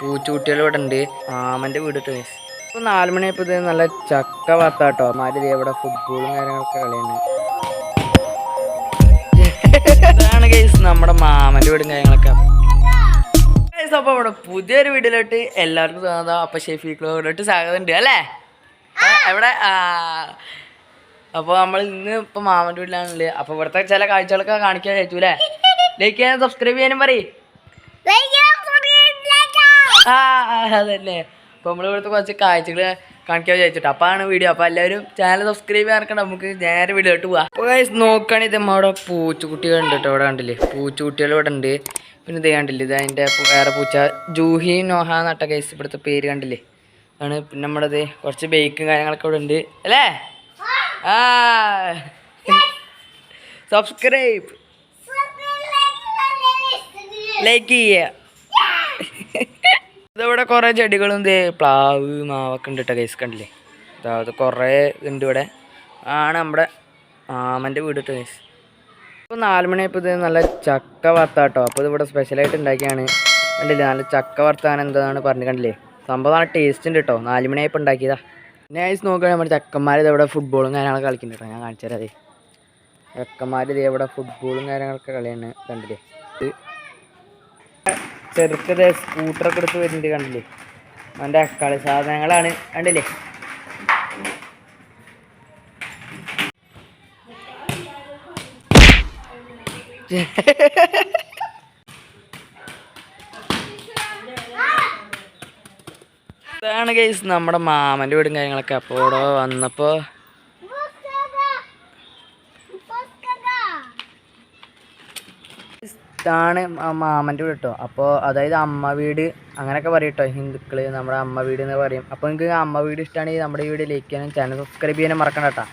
പൂച്ചൂട്ടികൾ ഇവിടെ ഉണ്ട്. മാമന്റെ വീട് ഗൈസ് ഇപ്പോൾ നാല് ഇത് നല്ല ചക്ക വാർത്താട്ടോ മാതിരി ഇവിടെ ഫുട്ബോളും കാര്യങ്ങളൊക്കെ കളിയാണ്. ഇതാണ് ഗൈസ് നമ്മുടെ മാമന്റെ വീടും കാര്യങ്ങളൊക്കെ. അപ്പൊ അപ്പോൾ ഇവിടെ പുതിയൊരു വീഡിയോയിലോട്ട് എല്ലാവർക്കും സ്വാഗതം. അപ്പോൾ ഷെഫീഖിലോട്ട് സ്വാഗതം ഉണ്ട് അല്ലേ? എവിടെ? അപ്പോൾ നമ്മൾ ഇന്ന് ഇപ്പോൾ മാമന്റെ വീട്ടിലാണുള്ളത്. അപ്പോൾ ഇവിടുത്തെ ചില കാഴ്ചകളൊക്കെ കാണിക്കാൻ കഴിച്ചു അല്ലേ ലൈക്ക് ചെയ്യാനും സബ്സ്ക്രൈബ് ചെയ്യാനും പറയും. ആ ആ, അപ്പോൾ നമ്മൾ ഇവിടുത്തെ കുറച്ച് കാഴ്ചകൾ കാണിക്കാൻ വിചാരിച്ചിട്ട്. അപ്പോൾ ആണ് വീഡിയോ അപ്പോൾ എല്ലാവരും ചാനൽ സബ്സ്ക്രൈബ് ചെയ്യാൻ നമുക്ക് നേരെ വീഡിയോ ഇട്ട് പോവാം. അപ്പോൾ ഗൈസ് നോക്കുകയാണെങ്കിൽ ഇത് അവിടെ പൂച്ചക്കുട്ടികൾ ഉണ്ട് കേട്ടോ അവിടെ കണ്ടില്ലേ? പൂച്ചക്കുട്ടികൾ ഇവിടെ ഉണ്ട്. പിന്നെ ഇത് കണ്ടില്ലേ? ഇത് അതിന്റെ വേറെ പൂച്ച. ജൂഹി നോഹ നട്ട ഗൈസ് ഇവിടുത്തെ പേര് കണ്ടില്ലേ? ആണ്. പിന്നെ നമ്മുടെ ഇത് കുറച്ച് ബേക്കും കാര്യങ്ങളൊക്കെ ഇവിടെ ഉണ്ട്. അല്ലേ? ആ. സബ്സ്ക്രൈബ് ലൈക്ക് ചെയ്യുക ഇതിവിടെ കുറേ ചെടികളും ഇതേ പ്ലാവ് മാവൊക്കെ ഉണ്ട് കേട്ടോ ഗൈസ് കണ്ടില്ലേ? അതായത് അത് കുറേ ഉണ്ട് ഇവിടെ. ആണ് നമ്മുടെ ആമന്റെ വീട് കേട്ടോ ഗൈസ് ഇപ്പോൾ നാല് മണിയായപ്പോൾ ഇത് നല്ല ചക്ക വറുത്താട്ടോ. അപ്പോൾ ഇതിവിടെ സ്പെഷ്യലായിട്ട് ഉണ്ടാക്കിയാണ് കണ്ടില്ലേ? നല്ല ചക്ക വറുത്താൻ എന്താണ് പറഞ്ഞു കണ്ടില്ലേ? സംഭവം നല്ല ടേസ്റ്റ് ഉണ്ട് കേട്ടോ നാല് മണിയായപ്പോൾ ഉണ്ടാക്കിയതാ പിന്നെ ഐസ് നോക്കുകയാണെങ്കിൽ നമ്മുടെ ചക്കന്മാർ ഇതവിടെ ഫുട്ബോളും കാര്യങ്ങളൊക്കെ കളിക്കുന്നുണ്ട് ഞാൻ കാണിച്ചു തരാം അതെ ചക്കന്മാർ ഇത് ഇവിടെ ഫുട്ബോളും കാര്യങ്ങളൊക്കെ കളിയാണ് കണ്ടില്ലേ? ചെറുക്കത് സ്കൂട്ടറൊക്കെ എടുത്ത് വരുന്നുണ്ട് കണ്ടില്ലേ? അവന്റെ കളി സാധനങ്ങളാണ്. കണ്ടില്ലേ? ഇതാണ് കേസ് നമ്മുടെ മാമന്റെ വീടും കാര്യങ്ങളൊക്കെ. അപ്പോൾ വന്നപ്പോൾ മാ- മാമന്റെ വീട് കേട്ടോ അപ്പോൾ അതായത് അമ്മ വീട് അങ്ങനെയൊക്കെ പറയും കേട്ടോ ഹിന്ദുക്കൾ നമ്മുടെ അമ്മ വീട് എന്ന് പറയും. അപ്പോൾ നിങ്ങൾക്ക് അമ്മ വീട് ഇഷ്ടമാണെങ്കിൽ നമ്മുടെ വീട് ലൈക്ക് ചെയ്യാനും ചാനൽ സബ്സ്ക്രൈബ് ചെയ്യാനും മറക്കണ്ട കേട്ടോ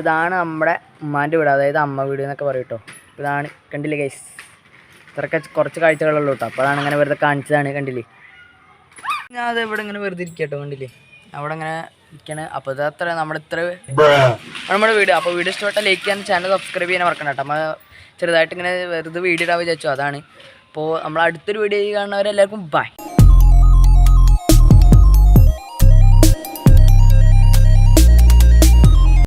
ഇതാണ് നമ്മുടെ ഉമ്മാന്റെ വീട് അതായത് അമ്മ വീട് എന്നൊക്കെ പറയും കേട്ടോ ഇതാണ് കണ്ടില്ലേ ഗൈസ് ഇത്രയൊക്കെ കുറച്ച് കാഴ്ചകളുള്ളൂ കേട്ടോ അപ്പോൾ അതാണ് ഇങ്ങനെ വെറുതെ കാണിച്ചതാണ് കണ്ടില്ലേ? ഞാൻ അത് ഇവിടെ ഇങ്ങനെ വെറുതെ ഇരിക്കുക കേട്ടോ കണ്ടില്ലേ? അവിടെ അങ്ങനെ ഇരിക്കണേ. അപ്പോൾ ഇത് അത്ര നമ്മുടെ ഇത്ര നമ്മുടെ വീട്. അപ്പോൾ വീഡിയോ ഇഷ്ടപ്പെട്ട ലൈക്ക് ചെയ്യാൻ ചാനൽ സബ്സ്ക്രൈബ് ചെയ്യാൻ മറക്കണം കേട്ടോ. നമ്മൾ ചെറുതായിട്ട് ഇങ്ങനെ വെറുതെ വീഡിയോ ഇടാൻ വിചാരിച്ചു. അതാണ്. അപ്പോൾ നമ്മൾ അടുത്തൊരു വീഡിയോ കാണുന്നവരെല്ലാവർക്കും ബൈ